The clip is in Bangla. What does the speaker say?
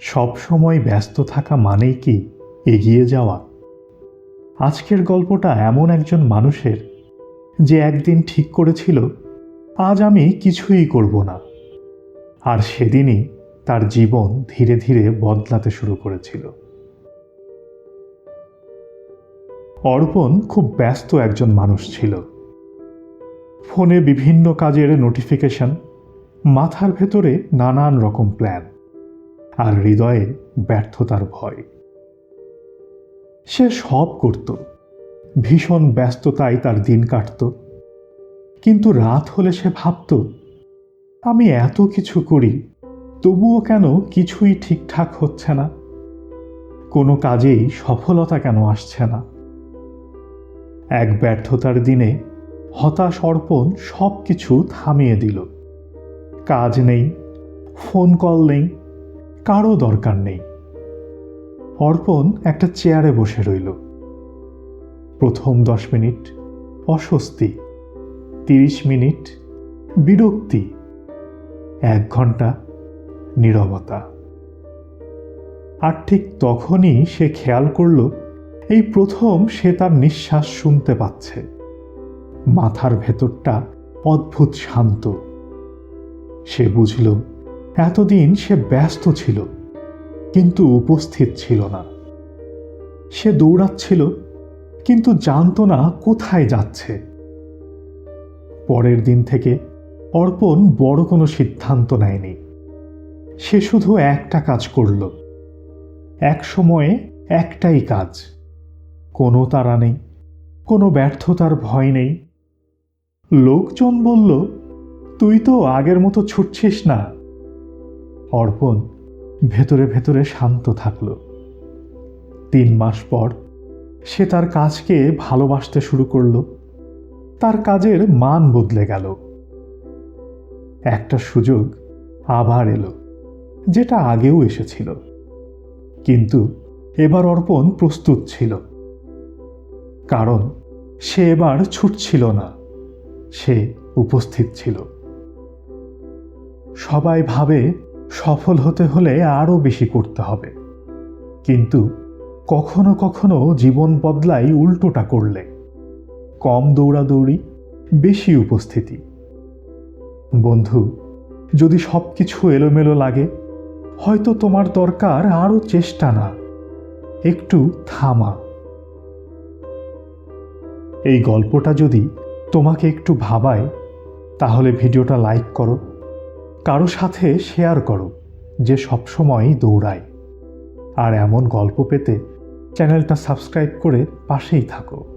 সব সময় ব্যস্ত থাকা মানেই কি এগিয়ে যাওয়া? আজকের গল্পটা এমন একজন মানুষের যে একদিন ঠিক করেছিল, আজ আমি কিছুই করব না। আর সেদিনই তার জীবন ধীরে ধীরে বদলাতে শুরু করেছিল। অর্পণ খুব ব্যস্ত একজন মানুষ ছিল। ফোনে বিভিন্ন কাজের নোটিফিকেশন, মাথার ভেতরে নানান রকম প্ল্যান। আর হৃদয়ে ব্যর্থতার ভয়। সে সব করত। ভীষণ ব্যস্ততায় তার দিন কাটত। কিন্তু রাত হলে সে ভাবত, আমি এত কিছু করি, তবুও কেন কিছুই ঠিকঠাক হচ্ছে না? কোনো কাজেই সফলতা কেন আসছে না? এক ব্যর্থতার দিনে হতাশ অর্পণ সব কিছু থামিয়ে দিল। কাজ নেই, ফোন কল নেই কারও দরকার নেই। অর্পণ একটা চেয়ারে বসে রইল। প্রথম দশ মিনিট অস্বস্তি, তিরিশ মিনিট বিরক্তি, এক ঘণ্টা নীরবতা। আর ঠিক তখনই সে খেয়াল করল, এই প্রথম সে তার নিঃশ্বাস শুনতে পাচ্ছে। মাথার ভেতরটা অদ্ভুত শান্ত। সে বুঝল এতদিন সে ব্যস্ত ছিল, কিন্তু উপস্থিত ছিল না। সে দৌড়াচ্ছিল, কিন্তু জানতো না কোথায় যাচ্ছে। পরের দিন থেকে অর্পণ বড় কোনো সিদ্ধান্ত নেয়নি। সে শুধু একটা কাজ করল। এক সময়ে একটাই কাজ। কোনো তারা নেই, কোনো ব্যর্থতার ভয় নেই। লোকজন বলল, তুই তো আগের মতো ছুটছিস না। অর্পণ ভেতরে ভেতরে শান্ত থাকল। তিন মাস পর সে তার কাজকে ভালোবাসতে শুরু করল। তার কাজের মান বদলে গেল। একটা সুযোগ আবার এলো, যেটা আগেও এসেছিল। কিন্তু এবার অর্পণ প্রস্তুত ছিল। কারণ সে এবার ছুটছিল না, সে উপস্থিত ছিল। সবাই ভাবে সফল হতে হলে আরও বেশি করতে হবে। কিন্তু কখনো কখনো জীবন বদলাই উল্টোটা করলে। কম দৌড়াদৌড়ি, বেশি উপস্থিতি। বন্ধু, যদি সব কিছু এলোমেলো লাগে, হয়তো তোমার দরকার আরও চেষ্টা না, একটু থামা। এই গল্পটা যদি তোমাকে একটু ভাবায়, তাহলে ভিডিওটা লাইক করো। কারও সাথে শেয়ার করো, যে সবসময় দৌড়ায়। আর এমন গল্প পেতে চ্যানেলটা সাবস্ক্রাইব করে পাশেই থাকো।